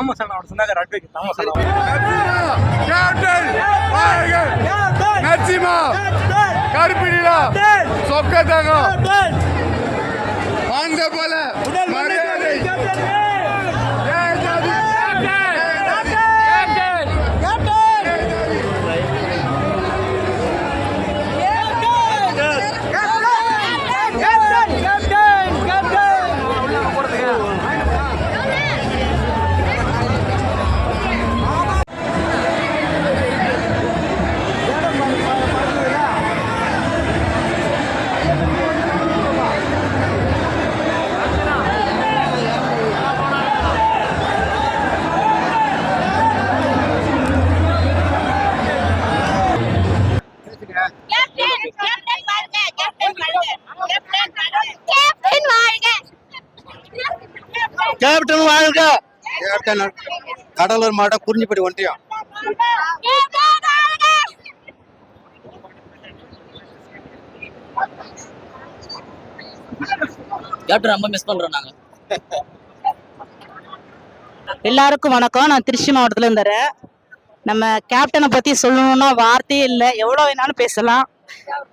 நகர் advocate நம்ம சொல்லலாம் captain வாழ்க நரசிம்மா கருப்பிடிலா சொக்கத்தகம். வாழ்ந்த போல மரியாதை. கேப்டன் கடலூர் மாவட்டம் குறிஞ்சிப்பட்டி ஒன்றியம். கேப்டன் ரொம்ப மிஸ் பண்றோம் நாங்க. எல்லாருக்கும் வணக்கம். நான் திருச்சி மாவட்டத்துல இருந்துறேன் நம்ம கேப்டனை பத்தி சொல்லணும்னா வார்த்தையே இல்லை. எவ்வளவு வேணாலும் பேசலாம்.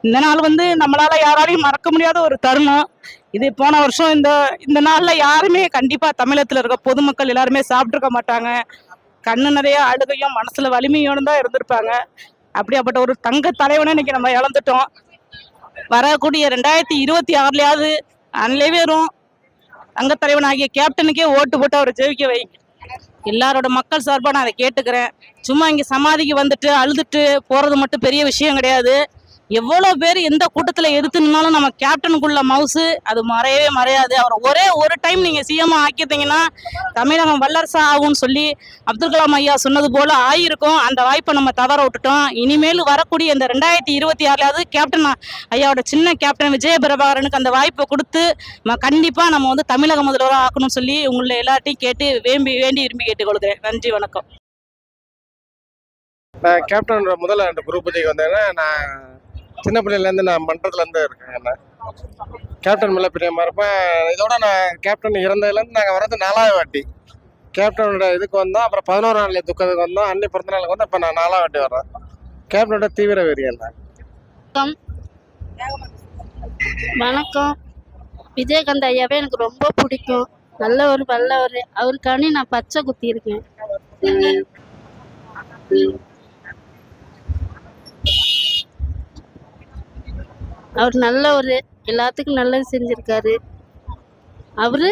இந்த நாள் வந்து நம்மளால யாராலையும் மறக்க முடியாத ஒரு தருணம். இது போன வருஷம் இந்த இந்த நாளில் யாருமே கண்டிப்பாக தமிழகத்தில் இருக்க பொதுமக்கள் எல்லாருமே சாப்பிட்ருக்க மாட்டாங்க. கண்ணு நிறைய அழுகையும் மனசில் வலிமையோடு தான் இருந்திருப்பாங்க. அப்படியாப்பட்ட ஒரு தங்க தலைவனை இன்னைக்கு நம்ம இழந்துட்டோம். வரக்கூடிய ரெண்டாயிரத்தி இருபத்தி ஆறுலையாவது அனைவரும் தங்க தலைவனாகிய கேப்டனுக்கே ஓட்டு போட்டு அவரை ஜெயிக்க வைங்க எல்லாரோட மக்கள் சார்பாக நான் அதை கேட்டுக்கிறேன். சும்மா இங்கே சமாதிக்கு வந்துட்டு அழுதுட்டு போகிறது மட்டும் பெரிய விஷயம் கிடையாது. எவ்வளோ பேர் எந்த கூட்டத்தில் எதிர்த்துனாலும் நம்ம கேப்டனுக்குள்ள மவுசு அது மறையவே மறையாது. அவர் ஒரே ஒரு டைம் நீங்கள் சிஎம் ஆக்கிட்டீங்கன்னா தமிழகம் வல்லரசு ஆகும்னு சொல்லி அப்துல் கலாம் ஐயா சொன்னது போல் ஆகியிருக்கும் அந்த வாய்ப்பை நம்ம தவற விட்டுட்டோம். இனிமேல் வரக்கூடிய இந்த ரெண்டாயிரத்தி இருபத்தி ஆறுலாவது கேப்டன் ஐயாவோட சின்ன கேப்டன் விஜய பிரபாகரனுக்கு அந்த வாய்ப்பை கொடுத்து கண்டிப்பாக நம்ம வந்து தமிழக முதல்வராக ஆக்கணும்னு சொல்லி உங்களை எல்லார்ட்டையும் கேட்டு வேண்டி வேண்டி விரும்பி கேட்டுக்கொள்கிறேன். நன்றி வணக்கம். நான் கேப்டன் முதல்ல அந்த குரூப் பூஜைக்கு வந்தேன்னா நான் சின்ன பிள்ளையிலேருந்து நான் மன்றத்துலேருந்து இருக்கேன் என்ன கேப்டன் மேலே பிரியமாக இருப்பேன். இதோட நான் கேப்டன் இறந்ததுலேருந்து நாங்கள் வர்றது நாலாவது வாட்டி. கேப்டனோட இதுக்கு வந்தோம் அப்புறம் பதினோரு நாள் துக்கத்துக்கு வந்தோம். அன்னி பிறந்த நாளுக்கு வந்து இப்போ நான் நாலாவது வாட்டி வர்றேன். கேப்டனோட தீவிர வெறியம் தான் வணக்கம். விஜயகாந்த் ஐயாவே எனக்கு ரொம்ப பிடிக்கும். நல்லவர் வல்லவர். அவருக்காண்டி நான் பச்சை குத்தி அவர் நல்லவர். எல்லாத்துக்கும் நல்லது செஞ்சுருக்காரு. அவர்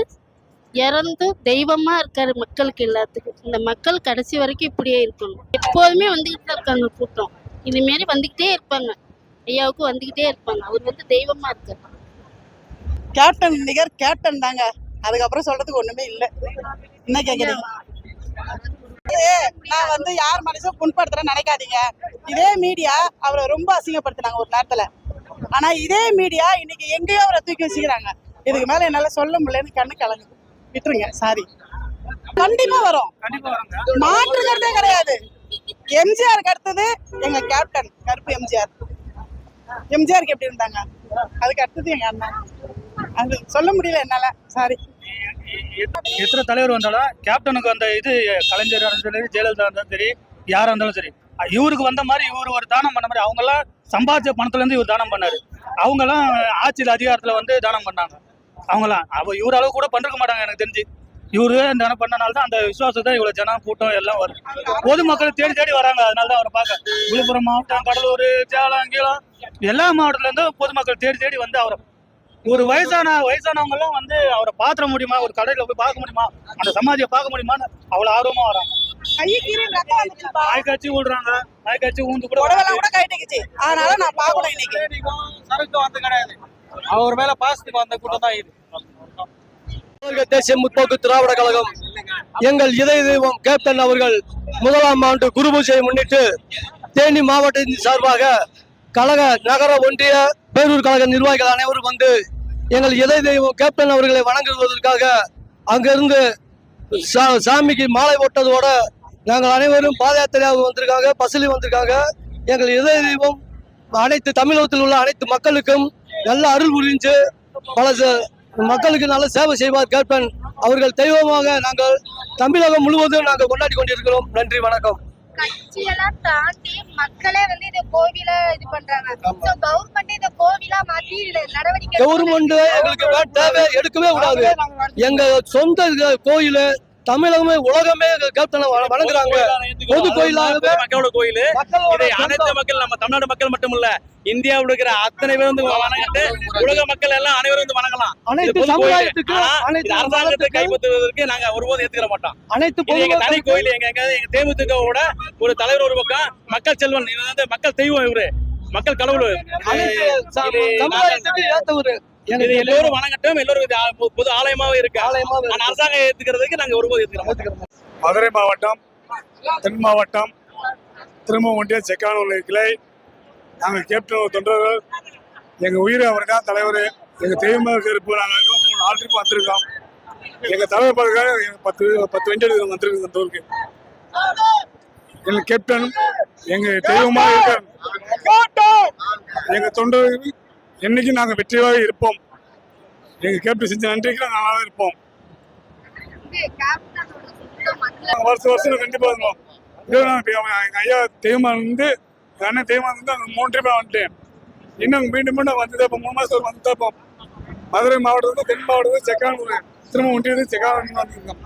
இறந்து தெய்வமாக இருக்கார் மக்களுக்கு எல்லாத்துக்கும். இந்த மக்கள் கடைசி வரைக்கும் இப்படியே இருக்கணும். எப்போதுமே வந்துக்கிட்டு தான் இருக்காங்க கூட்டம். இதுமாரி வந்துக்கிட்டே இருப்பாங்க. ஐயாவுக்கு வந்துக்கிட்டே இருப்பாங்க. அவர் வந்து தெய்வமாக இருக்காரு. கேப்டன் நிகர் கேப்டன் தாங்க. அதுக்கப்புறம் சொல்றதுக்கு ஒண்ணுமே இல்லை. என்ன கேக்குறீங்க? நான் வந்து யார் மனசும் புண்படுத்துறேன்னு நினைக்காதீங்க. இதே மீடியா அவரை ரொம்ப அசிங்கப்படுத்தினாங்க ஒரு நேரத்துல. ஆனா இதே மீடியா இன்னைக்கு எங்கேயோ அவரை தூக்கி வச்சுக்கிறாங்க. இதுக்கு மேல என்னால சொல்ல முடியலன்னு கண்ணு கலங்கு. விட்டுருங்க சாரி கண்டிப்பா வரும். மாற்றுக்கிறதே கிடையாது. எம்ஜிஆருக்கு அடுத்தது எங்க கேப்டன் கருப்பு எம்ஜிஆர். எம்ஜிஆருக்கு எப்படி இருந்தாங்க? அதுக்கு அடுத்தது எங்க அண்ணா. அது சொல்ல முடியல என்னால சாரி எத்தனை தலைவர் வந்தாலும் கேப்டனுக்கு அந்த இது கலைஞராக இருந்தாலும் சரி ஜெயலலிதா இருந்தாலும் சரி யாரா இருந்தாலும் சரி இவருக்கு வந்த மாதிரி இவர் ஒரு தானம் பண்ண மாதிரி அவங்கெல்லாம் சம்பாதிச்ச பணத்துல இருந்து இவர் தானம் பண்ணாரு. அவங்கெல்லாம் ஆட்சியில் அதிகாரத்துல வந்து தானம் பண்ணாங்க. அவங்களாம் அவ இவர் அளவு கூட பண்ணிருக்க மாட்டாங்க எனக்கு தெரிஞ்சு. இவரு தானம் பண்ணனால தான் அந்த விசுவாசத்தை இவ்வளவு ஜனம் கூட்டம் எல்லாம் வரும் பொதுமக்கள் தேடி தேடி வராங்க அதனால தான் அவரை பார்க்க. விழுப்புரம் மாவட்டம் கடலூர் சேலம் கீழம் எல்லா மாவட்டத்துலேருந்து பொதுமக்கள் தேடி தேடி வந்து அவரை. ஒரு வயசான வயசானவங்க எல்லாம் வந்து அவரை பாத்திர முடியுமா? ஒரு கடையில போய் பார்க்க முடியுமா? அந்த சமாதியை பார்க்க முடியுமான்னு அவ்வளவு ஆர்வமா வராங்க. நாய் காட்சி விடுறாங்க ஊந்து கூட உடவெல்லாம் கூட கைட்டுக்குச்சு அதனால நான் பார்க்கணும் இன்னைக்கு. சரக்கு வந்து கிடையாது. அவர் மேல பாசத்துக்கு வந்த கூட்டம் தான் இது. தேசிய முற்போக்கு திராவிட கழகம். எங்கள் இதய தெய்வம் கேப்டன் அவர்கள் முதலாம் ஆண்டு குரு பூஜையை முன்னிட்டு தேனி மாவட்டத்தின் சார்பாக கழக நகர ஒன்றிய பேரூர் கழக நிர்வாகிகள் அனைவரும் வந்து எங்கள் இதய தெய்வம் கேப்டன் அவர்களை வணங்குவதற்காக அங்கிருந்து சா- சாமிக்கு மாலை போட்டதோட நாங்கள் அனைவரும் பாத யாத்திரையாக வந்திருக்காங்க பசுலி வந்திருக்காங்க. எங்கள் இதய தெய்வம் அனைத்து தமிழகத்தில் உள்ள அனைத்து மக்களுக்கும் நல்ல அருள் புரிஞ்சு பல மக்களுக்கு நல்ல சேவை செய்வார் கேப்டன் அவர்கள். தெய்வமாக நாங்கள் தமிழகம் முழுவதும் நாங்கள் கொண்டாடி கொண்டிருக்கிறோம். நன்றி வணக்கம். கட்சியெல்லாம் தாண்டி மக்களே வந்து கோவில இது பண்றாங்க. கவர்மெண்ட் இந்த கோவிலா மாத்தி இதுல நடவடிக்கை கவர்மெண்ட் எங்களுக்கு தேவை எடுக்கவே கூடாது. எங்க சொந்த கோயில் தமிழகமே உலகமே கேப்டனை வணங்குறாங்க. பொது கோயிலாகவே மக்களோட கோயில். இதை அனைத்து மக்கள் நம்ம தமிழ்நாடு மக்கள் மட்டும் இல்ல இந்தியாவில் இருக்கிற அத்தனை பேர் வந்து வணங்கிட்டு உலக மக்கள் எல்லாம் அனைவரும் வந்து வணங்கலாம். அனைத்து. சமுதாயத்துக்கு அனைத்து அரசாங்கத்தை கைப்பற்றுவதற்கு நாங்க ஒருபோதும் ஏத்துக்கிற மாட்டோம். அனைத்து எங்க தனி கோயில் எங்க எங்க எங்க தேமுதிகவோட ஒரு தலைவர் ஒரு பக்கம் மக்கள் செல்வன். வந்து மக்கள் தெய்வம் இவரு. மக்கள் கடவுள் சமுதாயத்துக்கு இது எல்லோரும் வணங்கட்டும். எல்லோரும் இது பொது ஆலயமாவே இருக்கு. ஆலயமாவே ஆனா அரசாங்கம் ஏத்துக்கிறதுக்கு நாங்க ஒருபோதும் ஏத்துக்கிற மாட்டோம் மதுரை மாவட்டம் தென் மாவட்டம் திரும்ப ஒன்றிய செக்கானூர் கிளை. நாங்கள் கேப்டன் தொண்டர்கள். எங்கள் உயிர் அவர் தான் தலைவர். எங்கள் தெய்வமாக இருப்பு நாங்கள் மூணு ட்ரிப் வந்திருக்கோம். எங்கள் தலைவர் பார்க்க எங்கள் பத்து பத்து வண்டி எடுத்து வந்திருக்கு இந்த ஊருக்கு. எங்கள் கேப்டன் எங்கள் தெய்வமாக இருக்கார். எங்கள் தொண்டர்கள் என்னைக்கும் நாங்கள் வெற்றியாக இருப்போம்? எங்கள் கேப்டன் செஞ்ச நன்றிக்கு நாங்கள் நல்லா இருப்போம். வருஷம் வருஷம் கண்டிப்பாக இருந்தோம் எங்கள் ஐயா தெய்வமாக இருந்து எங்க அண்ணன் தெய்வமாக இருந்து அங்கே மூணு ட்ரிப்பாக வந்துட்டேன். இன்னும் மீண்டும் மீண்டும் வந்து இப்போ மூணு மாதம் வந்து தான் மதுரை மாவட்டத்தில் தென் மாவட்டத்தில் செக்கானூர் திரும்ப ஒன்றியது செக்கானூர் வந்துருந்தோம்